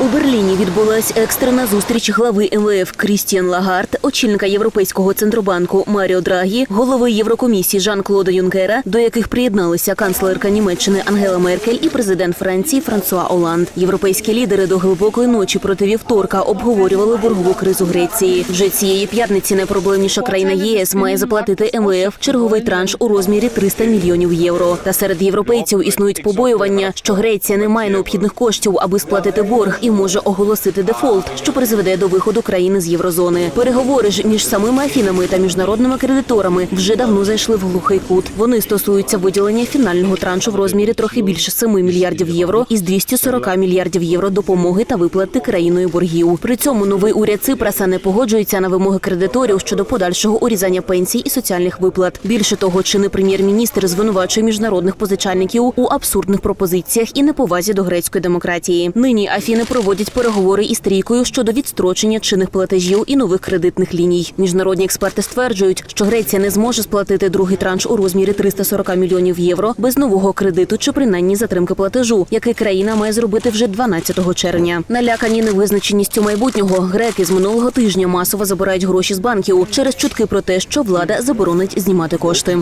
У Берліні відбулась екстрена зустріч глави МВФ Крістіан Лагард, очільника Європейського центробанку Маріо Драгі, голови Єврокомісії Жан-Клода Юнкера, до яких приєдналися канцлерка Німеччини Ангела Меркель і президент Франції Франсуа Оланд. Європейські лідери до глибокої ночі проти вівторка обговорювали боргову кризу Греції. Вже цієї п'ятниці найпроблемніша країна ЄС має заплатити МВФ черговий транш у розмірі 300 мільйонів євро. Та серед європейців існують побоювання, що Греція не має необхідних коштів, аби сплатити борг, і може оголосити дефолт, що призведе до виходу країни з єврозони. Переговори ж між самими Афінами та міжнародними кредиторами вже давно зайшли в глухий кут. Вони стосуються виділення фінального траншу в розмірі трохи більше 7 мільярдів євро із 240 мільярдів євро допомоги та виплати країною боргів. При цьому новий уряд Ципраса не погоджується на вимоги кредиторів щодо подальшого урізання пенсій і соціальних виплат. Більше того, чинний прем'єр-міністр звинувачує міжнародних позичальників у абсурдних пропозиціях і неповазі до грецької демократії. Нині Афіни проводять переговори із трійкою щодо відстрочення чинних платежів і нових кредитних ліній. Міжнародні експерти стверджують, що Греція не зможе сплатити другий транш у розмірі 340 мільйонів євро без нового кредиту чи принаймні затримки платежу, який країна має зробити вже 12 червня. Налякані невизначеністю майбутнього греки з минулого тижня масово забирають гроші з банків через чутки про те, що влада заборонить знімати кошти.